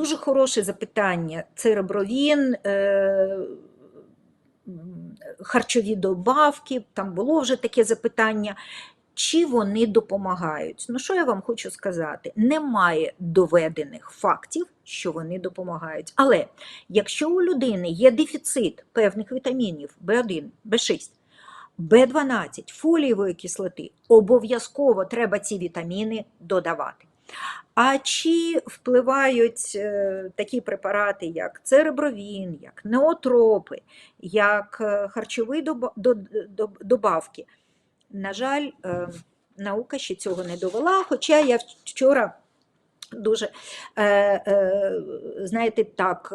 Дуже хороше запитання. Церебровін, е, харчові добавки, там було вже таке запитання. Чи вони допомагають? Ну, що я вам хочу сказати? Немає доведених фактів, що вони допомагають. Але якщо у людини є дефіцит певних вітамінів В1, В6, В12, фолієвої кислоти, обов'язково треба ці вітаміни додавати. А чи впливають е, такі препарати, як церебровін, як неотропи, як е, харчові доба- до- до- добавки? На жаль, е, наука ще цього не довела, хоча я вчора дуже, знаєте, так,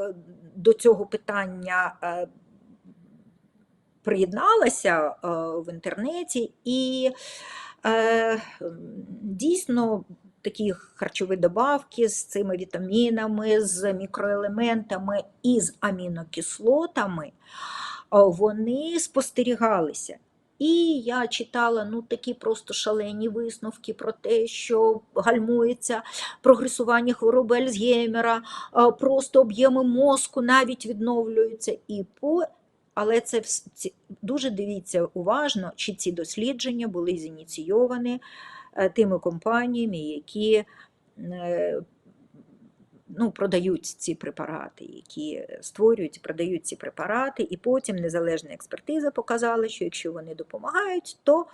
до цього питання приєдналася в інтернеті, і дійсно такі харчові добавки з цими вітамінами, з мікроелементами і з амінокислотами, вони спостерігалися. І я читала ну, такі просто шалені висновки про те, що гальмується прогресування хвороби Альцгеймера, просто об'єми мозку навіть відновлюються. І по... Але це дуже дивіться уважно, чи ці дослідження були зініційовані тими компаніями, які е, ну, продають ці препарати, які створюють продають ці препарати, і потім незалежна експертиза показала, що якщо вони допомагають, то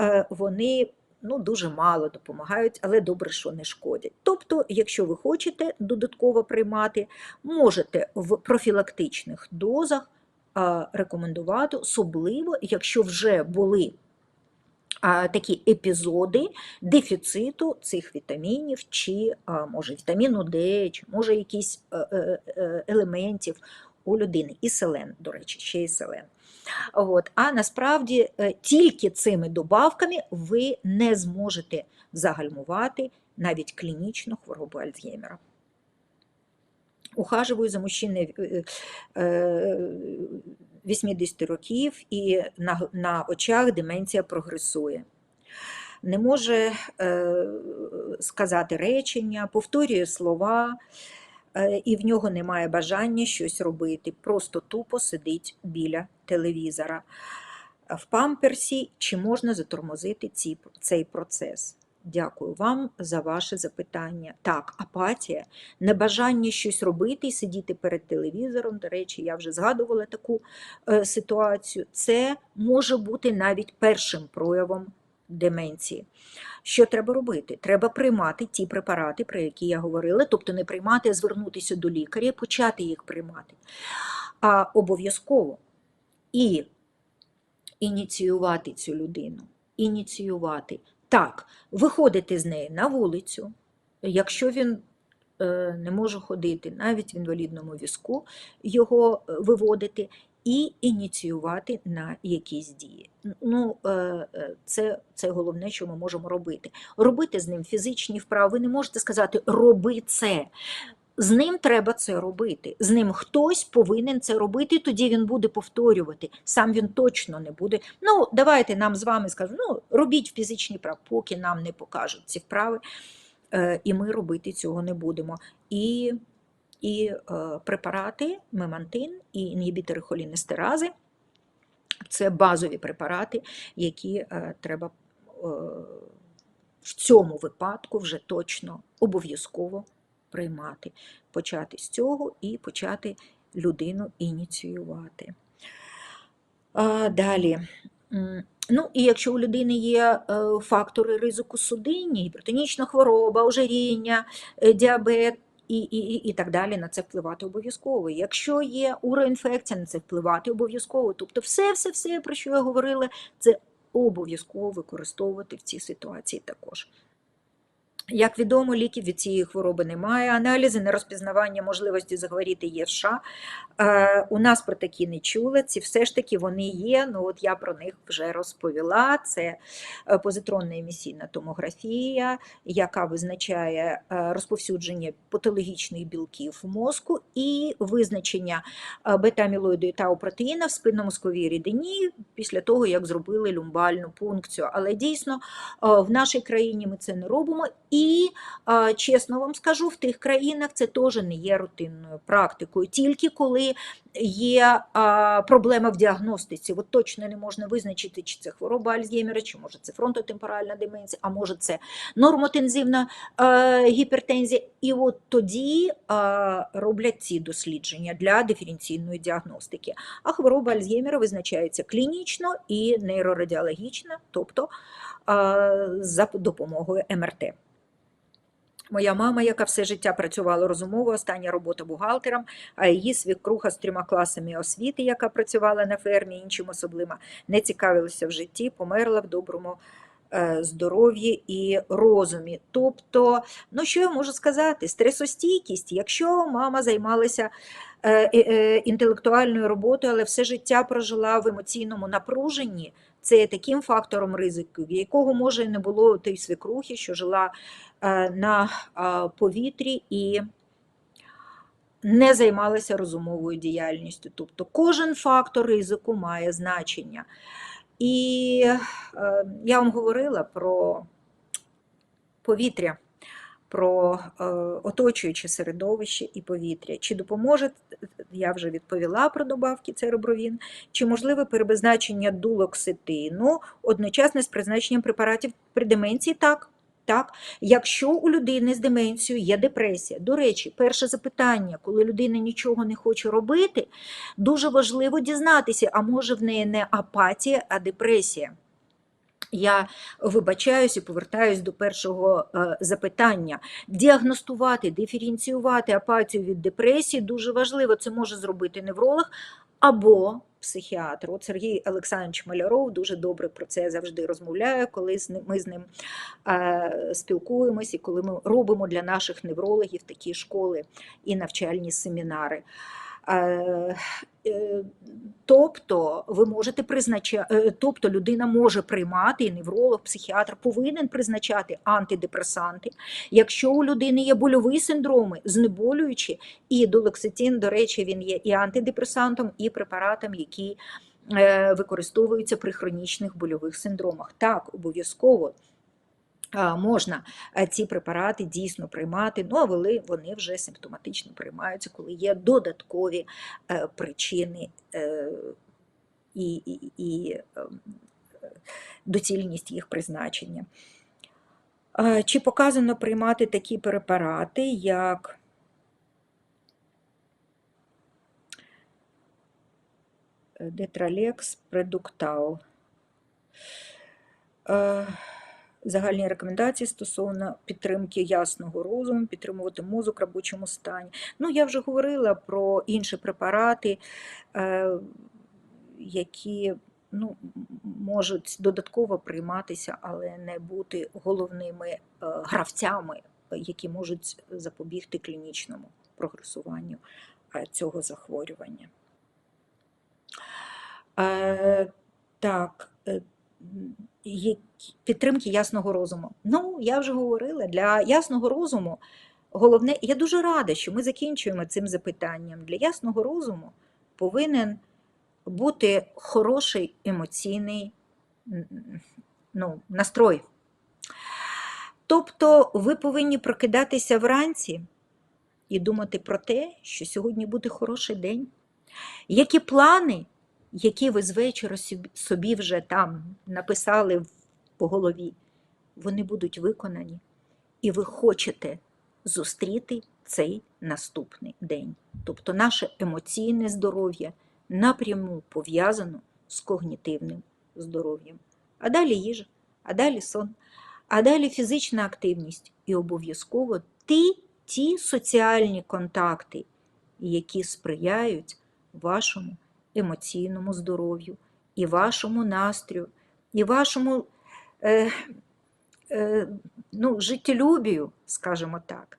е, вони ну, дуже мало допомагають, але добре, що не шкодять. Тобто, якщо ви хочете додатково приймати, можете в профілактичних дозах рекомендувати, особливо, якщо вже були такі епізоди дефіциту цих вітамінів, чи може вітаміну Д, чи може якісь е, е, е, елементів у людини. І селен, до речі, ще й селен. От. А насправді тільки цими добавками ви не зможете загальмувати навіть клінічну хворобу Альцгеймера. Ухаживаю за мужчиною е, 80 років і на, на очах деменція прогресує. Не може е, сказати речення, повторює слова, е, і в нього немає бажання щось робити. Просто тупо сидить біля телевізора. В памперсі чи можна затормозити ці, цей процес? Дякую вам за ваше запитання. Так, апатія, небажання щось робити і сидіти перед телевізором. До речі, я вже згадувала таку е, ситуацію. Це може бути навіть першим проявом деменції. Що треба робити? Треба приймати ті препарати, про які я говорила, тобто не приймати, а звернутися до лікаря, почати їх приймати. А обов'язково і ініціювати цю людину. Ініціювати. Так, виходити з неї на вулицю, якщо він е, не може ходити, навіть в інвалідному візку, його е, виводити і ініціювати на якісь дії. Ну, е, це, це головне, що ми можемо робити. Робити з ним фізичні вправи. Ви не можете сказати роби це. З ним треба це робити. З ним хтось повинен це робити, тоді він буде повторювати. Сам він точно не буде. Ну, давайте нам з вами скажемо, ну, робіть фізичні вправи, поки нам не покажуть ці вправи, е, і ми робити цього не будемо. І, і е, препарати, мемантин і інгібітори холінестерази це базові препарати, які е, треба в цьому випадку вже точно обов'язково приймати. Почати з цього і почати людину ініціювати. А, далі. Ну, і якщо у людини є е, фактори ризику судинні, гіпертонічна хвороба, ожиріння, е, діабет і, і, і, і так далі, на це впливати обов'язково. Якщо є уроінфекція, на це впливати обов'язково. Тобто все, все, все, про що я говорила, це обов'язково використовувати в цій ситуації також. Як відомо, ліків від цієї хвороби немає. Аналізи на розпізнавання можливості захворіти є в США. Е, у нас про такі не чули. Ці все ж таки вони є. Ну от я про них вже розповіла. Це е, позитронна емісійна томографія, яка визначає е, розповсюдження патологічних білків в мозку і визначення е, бета-амілоїду і тау-протеїна в спинномозковій рідині після того, як зробили люмбальну пункцію. Але дійсно в нашій країні ми це не робимо. І чесно вам скажу, в тих країнах це теж не є рутинною практикою, тільки коли є проблема в діагностиці. От точно не можна визначити, чи це хвороба Альцгеймера, чи може це фронтотемпоральна деменція, а може це нормотензивна гіпертензія. І от тоді роблять ці дослідження для диференційної діагностики. А хвороба Альцгеймера визначається клінічно і нейрорадіологічно, тобто за допомогою МРТ. Моя мама, яка все життя працювала розумово, остання робота бухгалтером, а її свікруха з трьома класами освіти, яка працювала на фермі, іншим особливо не цікавилася в житті, померла в доброму е, здоров'ї і розумі. Тобто, ну що я можу сказати? Стресостійкість, якщо мама займалася е, е, інтелектуальною роботою, але все життя прожила в емоційному напруженні, це є таким фактором ризику, якого може не було у свекрухи, що жила е, на е, повітрі і не займалася розумовою діяльністю. Тобто кожен фактор ризику має значення. І е, я вам говорила про повітря, про е, оточуюче середовище і повітря. Чи допоможе, я вже відповіла про добавки церебровін, чи можливе перебезначення дулоксетину одночасно з призначенням препаратів при деменції? Так. Так, якщо у людини з деменцією є депресія, до речі, перше запитання, коли людина нічого не хоче робити, дуже важливо дізнатися, а може в неї не апатія, а депресія. Я вибачаюсь і повертаюсь до першого е, запитання. Діагностувати, диференціювати апатію від депресії дуже важливо. Це може зробити невролог або психіатр. От Сергій Олександрович Маляров дуже добре про це завжди розмовляє, коли з ми з ним е, спілкуємось і коли ми робимо для наших неврологів такі школи і навчальні семінари. Е, е, Тобто ви можете призначати, тобто людина може приймати, і невролог, психіатр повинен призначати антидепресанти. Якщо у людини є больові синдроми, знеболюючі, і долекситин, до речі, він є і антидепресантом, і препаратом, який е, використовується при хронічних больових синдромах. Так, обов'язково. Можна е, ці препарати дійсно приймати, ну а вони, вже симптоматично приймаються, коли є додаткові е, причини е, і, і, і доцільність їх призначення. Чи показано приймати такі препарати, як Детралекс, Предуктал? Загальні рекомендації стосовно підтримки ясного розуму, підтримувати мозок в робочому стані. Ну, я вже говорила про інші препарати, е, які ну, можуть додатково прийматися, але не бути головними е, гравцями, які можуть запобігти клінічному прогресуванню е, цього захворювання. Так, підтримки ясного розуму. Ну, я вже говорила, для ясного розуму головне, я дуже рада, що ми закінчуємо цим запитанням. Для ясного розуму повинен бути хороший емоційний ну, настрой. Тобто ви повинні прокидатися вранці і думати про те, що сьогодні буде хороший день. Які плани, які ви з вечора собі- вже там написали по голові, вони будуть виконані, і ви хочете зустріти цей наступний день. Тобто наше емоційне здоров'я напряму пов'язано з когнітивним здоров'ям. А далі їжа, а далі сон, а далі фізична активність і обов'язково ті, ті соціальні контакти, які сприяють вашому емоційному здоров'ю, і вашому настрою, і вашому е, е, ну, життєлюбію, скажімо так.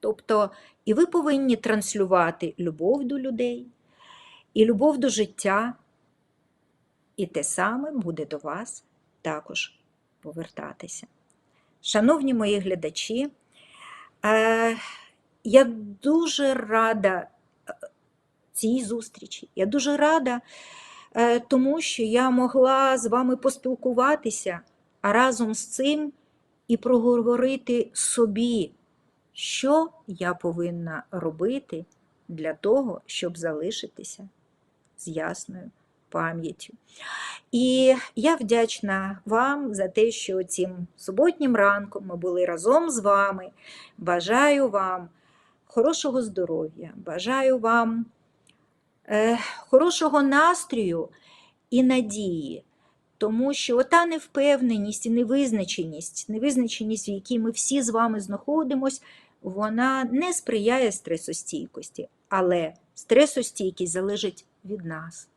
Тобто, і ви повинні транслювати любов до людей, і любов до життя, і те саме буде до вас також повертатися. Шановні мої глядачі, е, я дуже рада цій зустрічі. Я дуже рада е, тому, що я могла з вами поспілкуватися, а разом з цим і проговорити собі, що я повинна робити для того, щоб залишитися з ясною пам'яттю. І я вдячна вам за те, що цим суботнім ранком ми були разом з вами. Бажаю вам хорошого здоров'я, бажаю вам хорошого настрою і надії. Тому що ота невпевненість і невизначеність, невизначеність, в якій ми всі з вами знаходимось, вона не сприяє стресостійкості, але стресостійкість залежить від нас,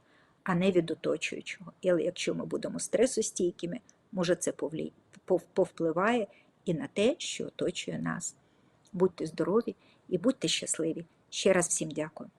а не від оточуючого. І якщо ми будемо стресостійкими, може це повпливає і на те, що оточує нас. Будьте здорові і будьте щасливі. Ще раз всім дякую.